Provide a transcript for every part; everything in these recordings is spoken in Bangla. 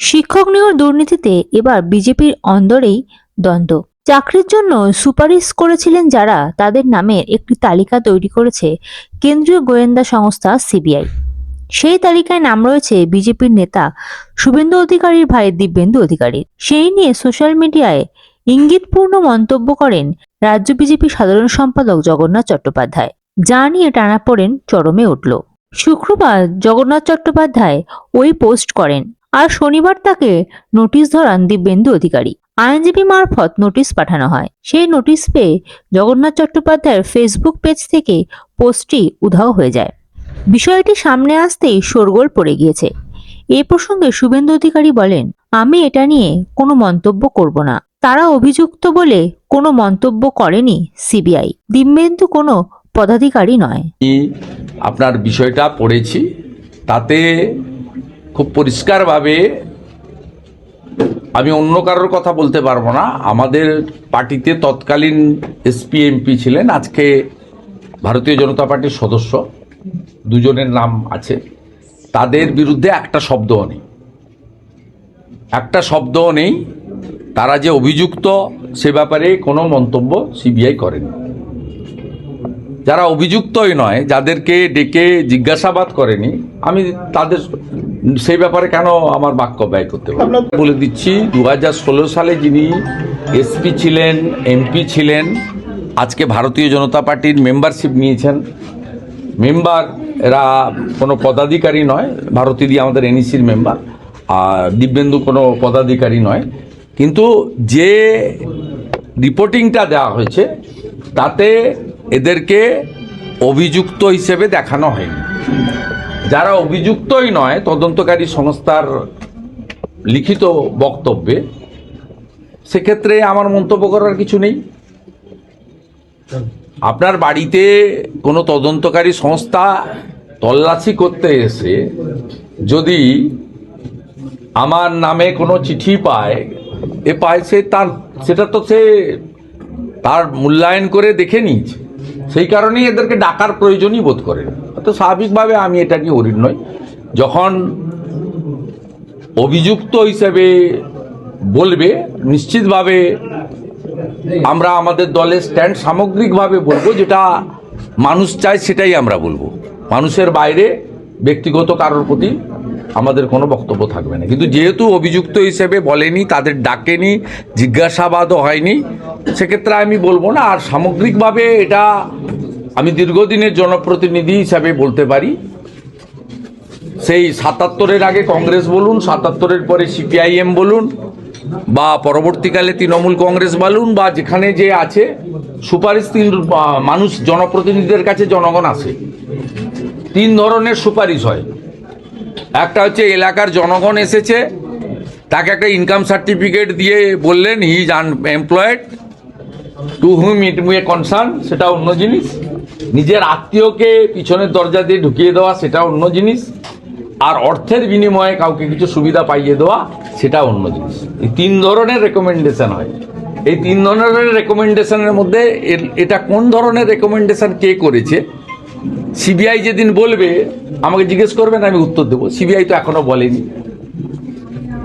শিক্ষক নিয়োগ দুর্নীতিতে এবার বিজেপির অন্দরেই দ্বন্দ্ব। চাকরির জন্য সুপারিশ করেছিলেন যারা, তাদের নামের একটি তালিকা তৈরি করেছে কেন্দ্রীয় গোয়েন্দা সংস্থা সিবিআই। সেই তালিকায় নাম রয়েছে বিজেপির নেতা শুভেন্দু অধিকারীর ভাই দিব্যেন্দু অধিকারী। সেই নিয়ে সোশ্যাল মিডিয়ায় ইঙ্গিতপূর্ণ মন্তব্য করেন রাজ্য বিজেপি সাধারণ সম্পাদক জগন্নাথ চট্টোপাধ্যায়। যা নিয়ে টানাপোড়েন চরমে উঠল। শুক্রবার জগন্নাথ চট্টোপাধ্যায় ওই পোস্ট করেন। আর শনিবার তাকে নোটিশ ধরান দিব্যেন্দু অধিকারী। আইনজীবী মারফত নোটিশ পাঠানো হয়। সেই নোটিশ পেয়ে জগন্নাথ চট্টোপাধ্যায়ের ফেসবুক পেজ থেকে পোস্টটি উধাও হয়ে যায়। বিষয়টি সামনে আসতেই শোরগোল পড়ে গিয়েছে। এ প্রসঙ্গে শুভেন্দু অধিকারী বলেন, আমি এটা নিয়ে কোনো মন্তব্য করব না। তারা অভিযুক্ত বলে কোনো মন্তব্য করেনি সিবিআই। দিব্যেন্দু কোনো পদাধিকারী নয়। আপনার বিষয়টা পড়েছি। তাতে খুব পরিষ্কারভাবে আমি অন্য কারোর কথা বলতে পারব না। আমাদের পার্টিতে তৎকালীন এসপি, এমপি ছিলেন, আজকে ভারতীয় জনতা পার্টির সদস্য। দুজনের নাম আছে। তাদের বিরুদ্ধে একটা শব্দও নেই। একটা শব্দও নেই। তারা যে অভিযুক্ত, সে ব্যাপারে কোনো মন্তব্য সিবিআই করেনি। যারা অভিযুক্তই নয়, যাদেরকে ডেকে জিজ্ঞাসাবাদ করেনি, আমি তাদের সেই ব্যাপারে কেন আমার বাক্য ব্যয় করতে পারি বলে দিচ্ছি দু হাজার ষোলো সালে যিনি এসপি ছিলেন এমপি ছিলেন আজকে ভারতীয় জনতা পার্টির মেম্বারশিপ নিয়েছেন। মেম্বার এরা কোনো পদাধিকারী নয় ভারতী দিয়ে আমাদের এনইসির মেম্বার আর দিব্যেন্দু কোনো পদাধিকারী নয়। কিন্তু যে রিপোর্টিংটা দেওয়া হয়েছে তাতে এদেরকে অভিযুক্ত হিসেবে দেখানো হয়নি। যারা অভিযুক্তই নয়, তদন্তকারী সংস্থার লিখিত বক্তব্যে, সেক্ষেত্রে আমার মন্তব্য করার কিছু নেই। আপনার বাড়িতে কোনো তদন্তকারী সংস্থা তল্লাশি করতে এসে যদি আমার নামে কোনো চিঠি পায়, এ পায় সে তার, সেটা তো সে তার মূল্যায়ন করে দেখে নিয়েছে। সেই কারণেই এদেরকে ডাকার প্রয়োজনই বোধ করেন। তো স্বাভাবিকভাবে আমি এটা নিয়ে অরিড নই। যখন অভিযুক্ত হিসেবে বলবে, নিশ্চিতভাবে আমরা আমাদের দলের স্ট্যান্ড সামগ্রিকভাবে বলব, যেটা মানুষ চায় সেটাই আমরা বলব। মানুষের বাইরে ব্যক্তিগত কারোর প্রতি আমাদের কোনো বক্তব্য থাকবে না। কিন্তু যেহেতু অভিযুক্ত হিসেবে বলেনি, তাদের ডাকেনি, জিজ্ঞাসাবাদও হয়নি, সেক্ষেত্রে আমি বলব না। আর সামগ্রিকভাবে এটা আমি দীর্ঘদিনের জনপ্রতিনিধি হিসাবে বলতে পারি। সেই সাতাত্তরের আগে কংগ্রেস বলুন, সাতাত্তরের পরে সিপিআইএম বলুন, বা পরবর্তীকালে তৃণমূল কংগ্রেস বলুন, বা যেখানে যে আছে, সুপারিশ তিন মানুষ, জনপ্রতিনিধিদের কাছে জনগণ আসে। তিন ধরনের সুপারিশ হয়। একটা হচ্ছে এলাকার জনগণ এসেছে, তাকে একটা ইনকাম সার্টিফিকেট দিয়ে বললেন he is employed to whom it may concern সেটা অন্য জিনিস। নিজের আত্মীয়কে পিছনের দরজা দিয়ে ঢুকিয়ে দেওয়া, সেটা অন্য জিনিস। আর অর্থের বিনিময়ে কাউকে কিছু সুবিধা পাইয়ে দেওয়া, সেটা অন্য জিনিস। এই তিন ধরনের রেকমেন্ডেশন হয়। এই তিন ধরনের রেকমেন্ডেশনের মধ্যে এটা কোন ধরনের রেকমেন্ডেশন কে করেছে? সিবিআই যেদিন বলবে, আমাকে জিজ্ঞেস করবেন আমি উত্তর দেবো। সিবিআই তো এখনও বলেনি।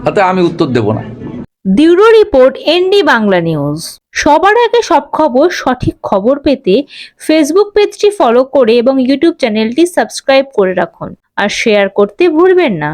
তাতে আমি উত্তর দেব না। Bureau report, ND Bangla news. সবার আগে সব খবর, সঠিক খবর পেতে ফেসবুক পেজটি ফলো করে এবং ইউটিউব চ্যানেলটি সাবস্ক্রাইব করে রাখুন। আর শেয়ার করতে ভুলবেন না।